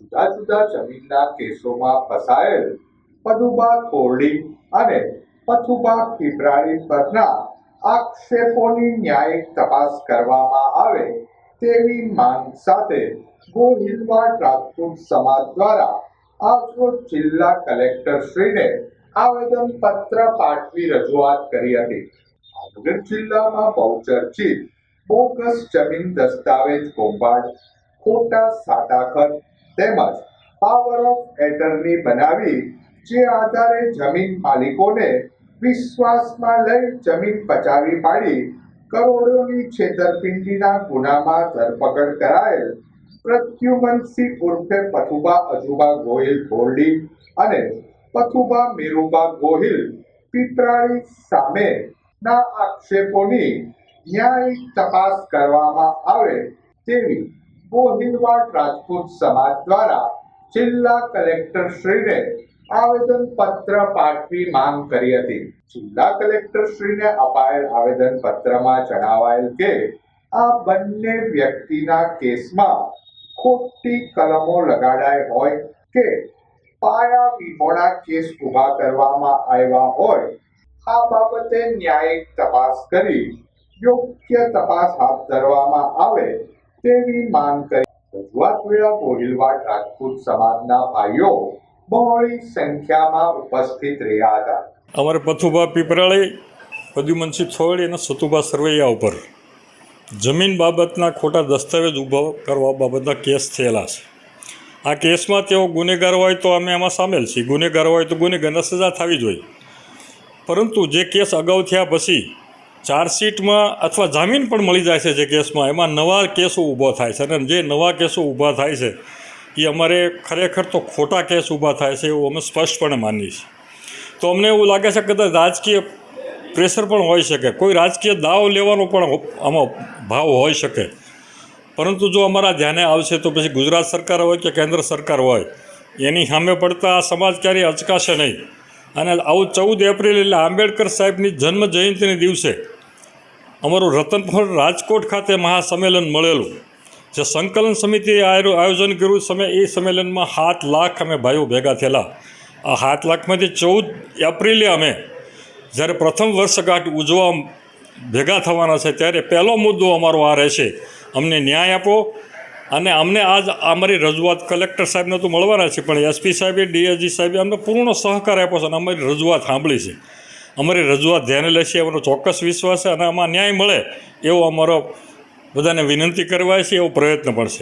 જુદા જુદા જમીનના કેસોમાં ફસાયેલ પદુબા થોરડી અને પથુબા પીપરાળી પરના આક્ષેપોની ન્યાયિક તપાસ કરવામાં આવે તેવી માંગ સાથે ગોહિલવા રાજપૂત સમાજ દ્વારા આજરોજ જિલ્લા કલેક્ટરશ્રીને આવેદન પત્ર પાઠવી રજૂઆત કરી હતી. ભાવનગર જિલ્લામાં બહુચર્ચિત બોગસ જમીન દસ્તાવેજ કૌભાંડ ખોટા સાટાખત તેમજ પાવર ઓફ એટર્ની બનાવી જે આધારે જમીન માલિકોને વિશ્વાસમાં લઈ જમીન પચાવી પાડી કરોડોની છેતરપિંડીના ગુનામાં ધરપકડ કરાયેલ પ્રદ્યુમનસિંહ ઉર્ફે પથુબા અજુબા ગોહિલ ધોરડી અને પથુબા મેરુબા ગોહિલ પીપરાળી સામે ના આક્ષેપોની ન્યાયિક તપાસ કરવામાં આવે તેવી ગોહિલવાડ રાજપૂત સમાજ દ્વારા જિલ્લા કલેક્ટર શ્રીને આવેદન પત્ર પાઠવી માંગ કરી હતી. જિલ્લા કલેક્ટર શ્રીને અપાયેલ આવેદન પત્રમાં જણાવાયેલ કે, આ બંને વ્યક્તિના કેસમાં ખોટી કલમો લગાડાય હોય કે પાયા વિહોણા કેસ ઊભા કરવામાં આવ્યા હોય, આ બાબતે ન્યાયિક તપાસ કરી યોગ્ય તપાસ હાથ ધરવામાં આવે તેવી માંગ કરી. રજૂઆત વેળા ગોહિલવાડ રાજપૂત સમાજના ભાઈઓ બહોળી સંખ્યામાં ઉપસ્થિત રહ્યા હતા. અમારે પથુભા પીપરાળી, પદ્યુમનસિંહ થોડી અને સતુભા સરવૈયા ઉપર જમીન બાબતના ખોટા દસ્તાવેજ ઊભા કરવા બાબતના કેસ થયેલા છે. આ કેસમાં તેઓ ગુનેગાર હોય તો અમે એમાં સામેલ છીએ. ગુનેગાર હોય તો ગુનેગારને સજા થવી જોઈએ. પરંતુ જે કેસ અગાઉ થયા પછી ચાર્જશીટમાં અથવા જામીન પણ મળી જાય છે જે કેસમાં. એમાં નવા કેસો ઊભો થાય છે. અને જે નવા કેસો ઊભા થાય છે, એ અમારે ખરેખર તો ખોટા કેસ ઊભા થાય છે એવું અમે સ્પષ્ટપણે માનીએ છીએ. તો અમને એવું લાગે છે કદાચ રાજકીય પ્રેશર પણ હોઈ શકે. કોઈ રાજકીય દાવ લેવાનો પણ આમાં ભાવ હોઈ શકે. પરંતુ જો અમારા ધ્યાને આવશે તો પછી ગુજરાત સરકાર હોય કે કેન્દ્ર સરકાર હોય, એની સામે પડતા આ સમાજ ક્યારેય અચકાશે નહીં. અને આવું ચૌદ એપ્રિલ એટલે આંબેડકર સાહેબની જન્મ જયંતિને દિવસે અમારું રતનપુર રાજકોટ ખાતે મહાસંમેલન મળેલું. જે સંકલન સમિતિએ આયો- આયોજન કર્યું. સમય એ સંમેલનમાં સાત લાખ અમે ભાઈઓ ભેગા થયેલા. આ સાત લાખમાંથી ચૌદ એપ્રિલે અમે જ્યારે પ્રથમ વર્ષગાંઠ ઉજવવા ભેગા થવાના છે, ત્યારે પહેલો મુદ્દો અમારો આ રહેશે. અમને ન્યાય આપો અને અમને આજ અમારી રજૂઆત કલેક્ટર સાહેબને તો મળવાના છે, પણ એસપી સાહેબે ડીએસજી સાહેબે અમને પૂર્ણ સહકાર આપ્યો છે અને અમારી રજૂઆત સાંભળી છે. અમારી રજૂઆત ધ્યાને લેશે એવાનો ચોક્કસ વિશ્વાસ છે અને આમાં ન્યાય મળે એવો અમારો બધાને વિનંતી કરવા છે, એવો પ્રયત્ન પણ છે.